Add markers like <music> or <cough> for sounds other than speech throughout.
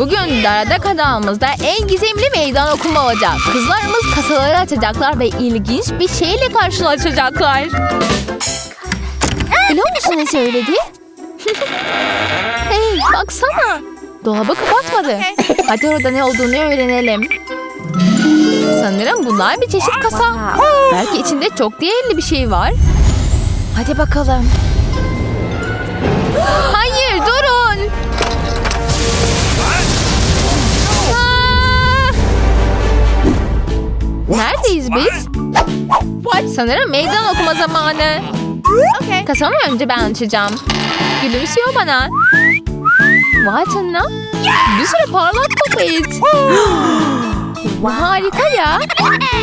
Bugün Darada kanalımızda en gizemli meydan okuma olacak. Kızlarımız kasaları açacaklar ve ilginç bir şeyle karşılaşacaklar. Biliyor musun ne söyledi? hey baksana. Dolabı kapatmadı. Hadi orada ne olduğunu öğrenelim. Sanırım bunlar bir çeşit kasa. Belki içinde çok değerli bir şey var. Hadi bakalım. Hayır Neredeyiz biz? Sanırım meydan okuma zamanı. Kasamı önce ben açacağım. Gülümsüyor bana. Vay canına. Bir sürü parlak. <gasps> Bu harika ya.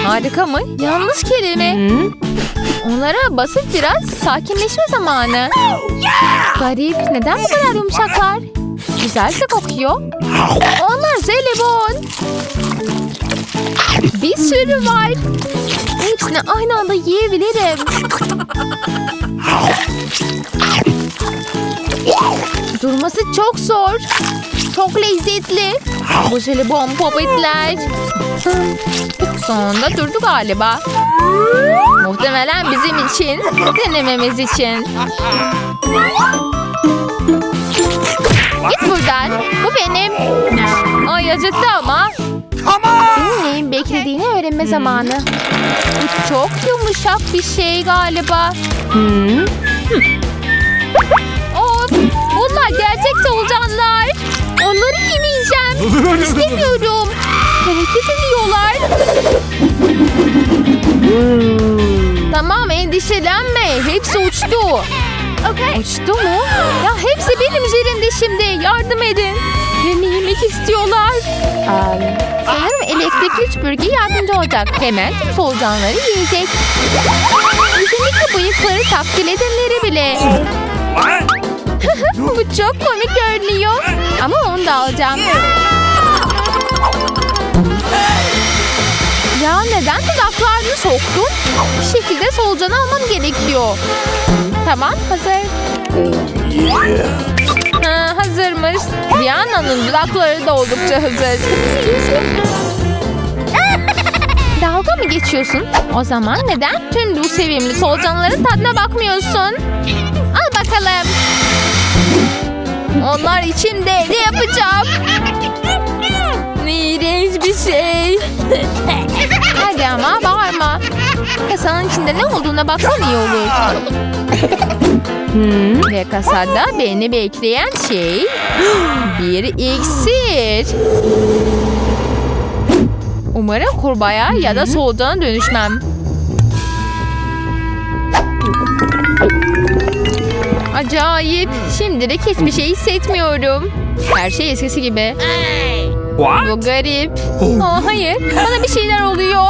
Harika mı? Yanlış kelime. Onlara basıp biraz sakinleşme zamanı. Garip. Neden bu kadar yumuşaklar? Güzel de kokuyor. Onlar jelibon. Bir sürü var. Hepsini aynı anda yiyebilirim. Durması çok zor. Çok lezzetli. Bu jelibon popetler. Sonunda durdu galiba. Muhtemelen bizim için, denememiz için. Git buradan. Bu benim. Ay acıttı ama. Senin neyin beklediğini öğrenme zamanı. Bu çok yumuşak bir şey galiba. Of! Bunlar gerçek solucanlar. Onları yemeyeceğim. İstemiyorum. Hareket ediyorlar. Tamam endişelenme. Hepsi uçtu. Uçtu mu? Ya hepsi benim üzerimde şimdi. Yardım edin. Beni yemek istiyorlar. Sanırım elektrikli süpürge yardımcı olacak. Hemen solucanları yiyecek. Özellikle bıyıkları takdir edenleri bile. <laughs> Bu çok komik görünüyor. Ama onu da alacağım. Ya neden dudaklarını soktun? Bir şekilde solucanı almam gerekiyor. Tamam hazır. Ha, hazırmış. Diana'nın dudakları da oldukça hazır. <laughs> Dalga mı geçiyorsun? O zaman neden tüm bu sevimli solucanların tadına bakmıyorsun? Al bakalım. Onlar içinde ne yapacağım? İğrenç bir şey. <laughs> Hadi ama bağırma. Kasanın içinde ne olduğuna baksan iyi olur. <laughs> Ve kasada beni bekleyen şey <gasps> bir iksir. Umarım kurbağaya ya da solucana dönüşmem. Acayip. Şimdilik hiçbir şey hissetmiyorum. Her şey eskisi gibi. Bu garip. Aa, hayır. Bana bir şeyler oluyor.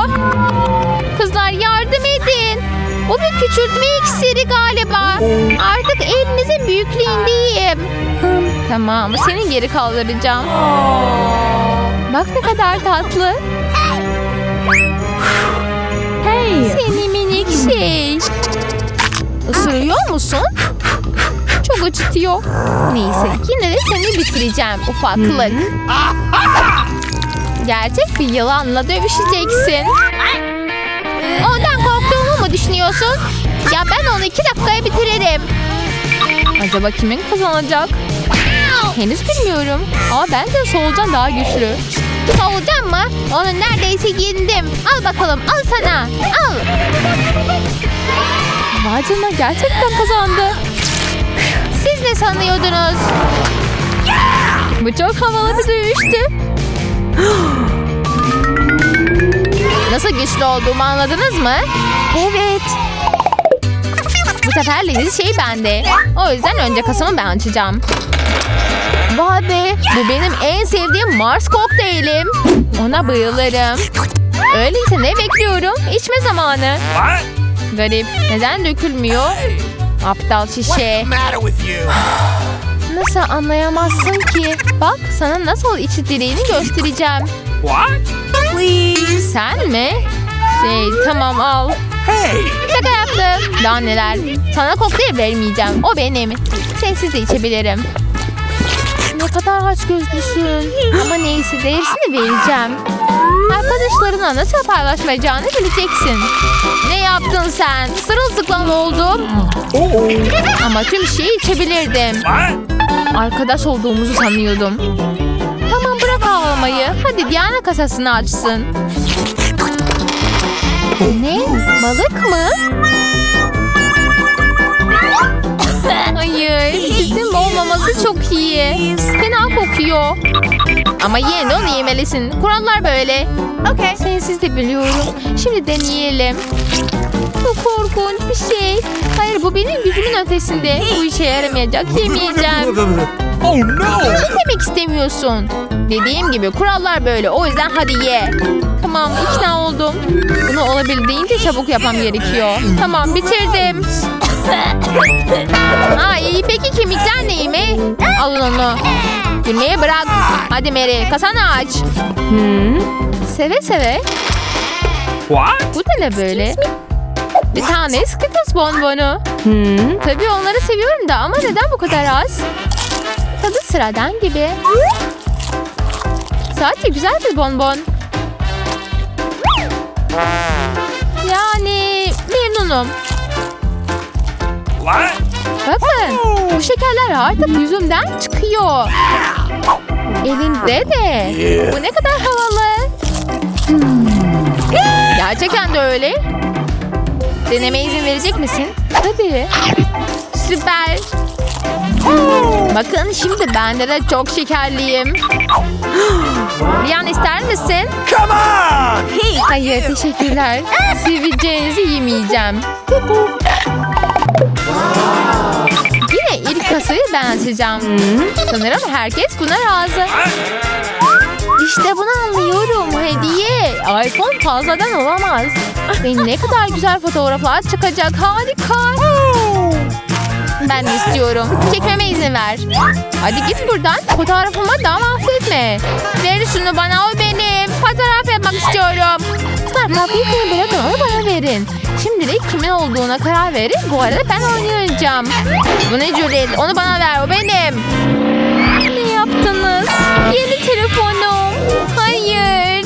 Kızlar yardım edin. Bu bir küçültme iksiri galiba. Artık elinizin büyüklüğündeyim. Tamam. Seni geri kaldıracağım. Bak ne kadar tatlı. Hey. Seni minik şey. Isırıyor musun? Çok acıtıyor. Neyse yine de seni bitireceğim ufaklık. Gerçek bir yılanla dövüşeceksin. Ondan korktuğumu mu düşünüyorsun? Ya ben onu iki dakikaya bitiririm. Acaba kimin kazanacak? Henüz bilmiyorum. Ama bence solucan daha güçlü. Solucan mı? Onu neredeyse yendim. Al bakalım al sana. Al. Vay canına gerçekten kazandı. Siz ne sanıyordunuz? Bu çok havalı bir dövüştü. <gasps> Nasıl güçlü olduğumu anladınız mı? Evet. Bu sefer leziz şey bende. O yüzden önce kasamı ben açacağım. Vay be. Bu benim en sevdiğim Mars kokteylim. Ona bayılırım. Öyleyse ne bekliyorum? İçme zamanı. Garip. Neden dökülmüyor? Aptal şişe. Nasıl anlayamazsın ki? Bak sana nasıl içildiğini göstereceğim. What? Please. Sen mi? Şey tamam al. Hey. Şaka yaptım. Daha neler. Sana kokteyl vermeyeceğim. O benim. Sensiz de içebilirim. Ne kadar aç gözlüsün. Ama neyse değersini vereceğim. Arkadaşlarına nasıl paylaşmayacağını bileceksin. Ne yaptın sen? Sırılsıklam oldum. Ama tüm şeyi içebilirdim. Arkadaş olduğumuzu sanıyordum. Tamam bırak ağlamayı. Hadi Diana kasasını açsın. Ne? Balık mı? <laughs> Hayır. Bizim olmaması çok iyi. Fena kokuyor. Ama yine de onu yemelisin. Kurallar böyle. Okay. Sensiz de biliyorum. Şimdi deneyelim. Bu korkunç bir şey. Hayır bu benim gücümün ötesinde. Bu işe yaramayacak. Yemeyeceğim. Oh no! Ne demek istemiyorsun? Dediğim gibi kurallar böyle. O yüzden hadi ye. Tamam ikna oldum. Bunu olabildiğince çabuk yapmam gerekiyor. Tamam bitirdim. <laughs> Ay peki kemikler neyimi? Alın onu. Gülmeyi bırak. Hadi Mary kasanı aç. Seve seve. What? Bu da ne böyle? Bir tane Skittles bonbonu. Tabii onları seviyorum da ama neden bu kadar az? Tadı sıradan gibi. Sadece güzel bir bonbon. Yani memnunum. What? Bakın bu şekerler artık yüzümden çıkıyor. Elinde de. Bu ne kadar havalı. Gerçekten de öyle. Deneme izin verecek misin? Tabii. Süper. Bakın şimdi bende de çok şekerliyim. <gasps> Bir an ister misin? Come on! Hayır teşekkürler. <laughs> Seveceğinizi yemeyeceğim. Yine ilk kasayı ben açacağım. Sanırım herkes buna razı. İşte bunu anlıyorum. Hediye. iPhone fazladan olamaz. Ve ne kadar güzel fotoğraflar çıkacak. Harika. Ben istiyorum. Çekmeme izin ver. Hadi git buradan. Fotoğrafımı daha mahvetme. Ver şunu bana o benim. Fotoğraf yapmak istiyorum. Kızlar tatlıyı bırakın onu bana verin. Şimdilik kimin olduğuna karar verin. Bu arada ben oynayacağım. Bu ne cüret? Onu bana ver o benim. Yeni telefonum. Hayır.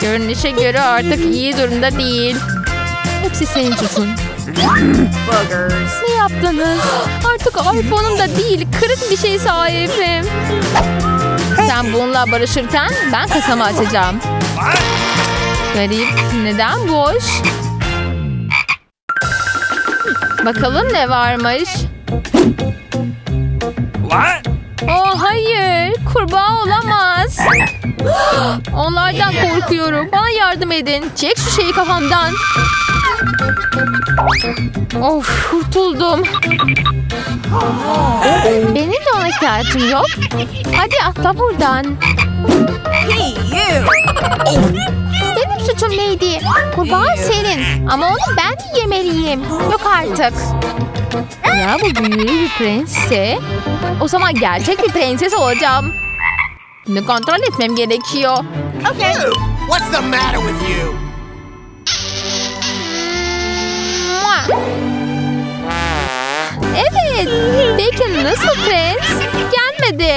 Görünüşe göre artık iyi durumda değil. Hepsi senin suçun. Ne yaptınız? Artık iPhone'um da değil, kırık bir şey sahibim. Sen bununla barışırken ben kasamı açacağım. Garip, neden boş? Bakalım ne varmış. What? Oh hayır, kurbağa olamaz. <gasps> Onlardan korkuyorum. Bana yardım edin. Çek şu şeyi kafamdan. Of, kurtuldum. Benim de ona ihtiyacım yok. Hadi atla buradan. Benim suçum neydi? Kurbağa senin. Ama onu ben yemeliyim. Yok artık. Ya bu büyülü bir prensse. O zaman gerçek bir prenses olacağım. Bunu kontrol etmem gerekiyor. Okay. What's the matter with you? Evet. Peki nasıl prens? Gelmedi.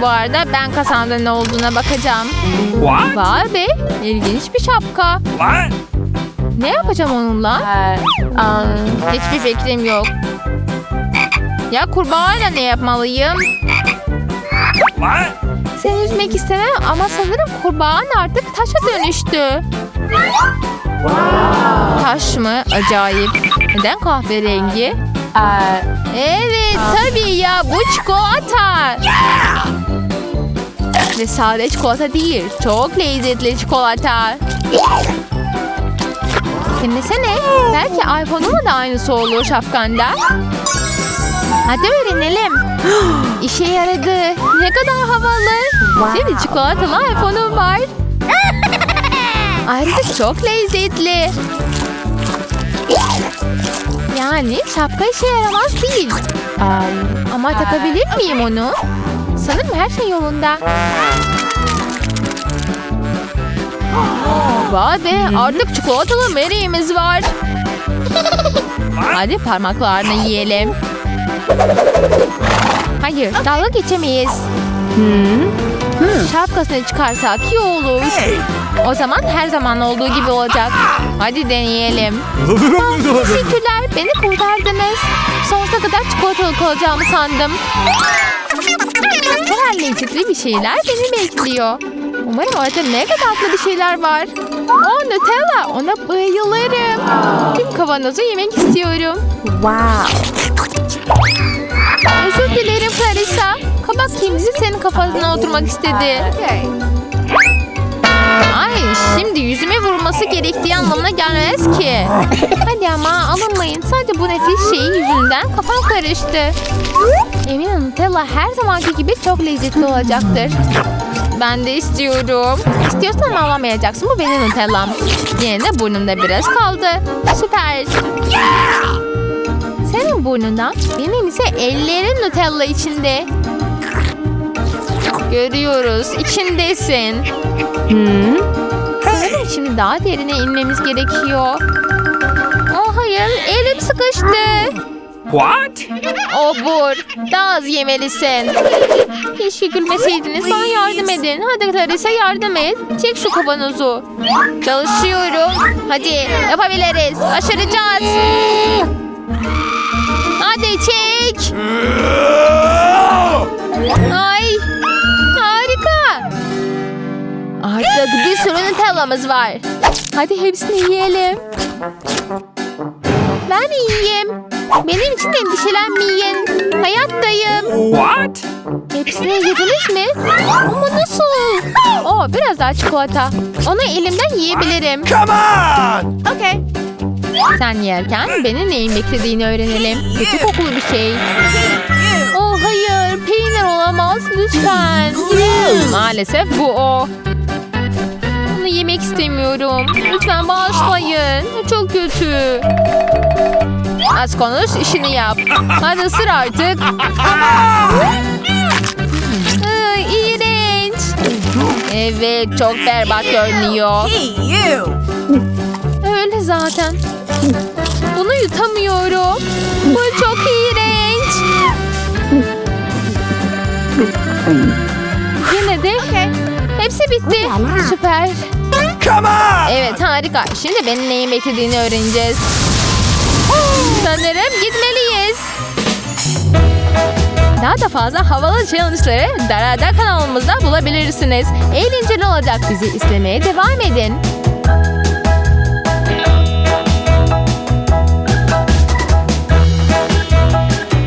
Bu arada ben kasamda ne olduğuna bakacağım. What? Vay be. ilginç bir şapka. What? Ne yapacağım onunla? Hiçbir fikrim yok. Ya kurbağayla ne yapmalıyım? Seni üzmek istemem ama sanırım kurbağan artık taşa dönüştü. Taş mı? Acayip. Neden kahverengi? Evet tabii ya bu çikolata. Ve sade çikolata değil. Çok lezzetli çikolata. Dinlesene. Belki iPhone'uma da aynısı olur şapkanda. Hadi öğrenelim. <gasps> İşe yaradı. Ne kadar havalı. Şimdi çikolatalı iPhone'um var. Ayrıca çok lezzetli. Yani şapka işe yaramaz değil. Ama takabilir miyim onu? Sanırım her şey yolunda. Vay be artık çikolatalı Mary'imiz var. Hadi parmaklarını yiyelim. Hayır, dalga geçemeyiz. Şapkasını çıkarsak iyi olur. O zaman her zaman olduğu gibi olacak. Hadi deneyelim. <laughs> Teşekkürler, beni kurtardınız. Sonsuza kadar çikolatalı kalacağımı sandım. Kadar lezzetli bir şeyler beni bekliyor. Umarım orada ne kadar tatlı bir şeyler var. Oh Nutella, ona bayılırım. Tüm kavanozu yemek istiyorum. Wow. Özür dilerim Clarissa. Kabak kendisi senin kafasına oturmak istedi. Ay şimdi yüzüme vurması gerektiği anlamına gelmez ki. Hadi ama alınmayın. Sadece bu nefis şeyi yüzünden kafam karıştı. Eminim Nutella her zamanki gibi çok lezzetli olacaktır. Ben de istiyorum. İstiyorsan ama alamayacaksın. Bu benim Nutella'm. Yine de burnumda biraz kaldı. Süper. Senin burnundan, benim ise ellerin Nutella içinde. Görüyoruz, içindesin. Sanırım şimdi daha derine inmemiz gerekiyor. Oh hayır, elim sıkıştı. What? Obur, daha az yemelisin. Keşke gülmeseydiniz, bana yardım edin. Hadi Clarissa yardım et. Çek şu kavanozu. Çalışıyorum. Hadi, yapabiliriz. Başaracağız. Hadi çek. Ay, harika. Artık bir sürü Nutella'mız var. Hadi hepsini yiyelim. Ben yiyeyim. Benim için de endişelenmeyin. Hayattayım. What? Hepsini yediniz mi? Ama nasıl? Oo, biraz daha çikolata. Onu elimden yiyebilirim. Come on! Okay. Sen yerken beni neyin beklediğini öğrenelim. Kötü kokulu bir şey. Oh hayır, peynir olamaz lütfen. Maalesef bu o. Bunu yemek istemiyorum. Lütfen bağışlayın. Çok kötü. Az konuş, işini yap. Hadi ısır artık. İğrenç. Evet, çok berbat görünüyor. Öyle zaten. Bunu yutamıyorum. Bu çok iğrenç. Yine de hepsi bitti. Süper. Evet harika. Şimdi benim neyin beklediğini öğreneceğiz. Sanırım gitmeliyiz. Daha da fazla havalı challenge'ları Darada kanalımızda bulabilirsiniz. Eğlenceli olacak. Bizi izlemeye devam edin.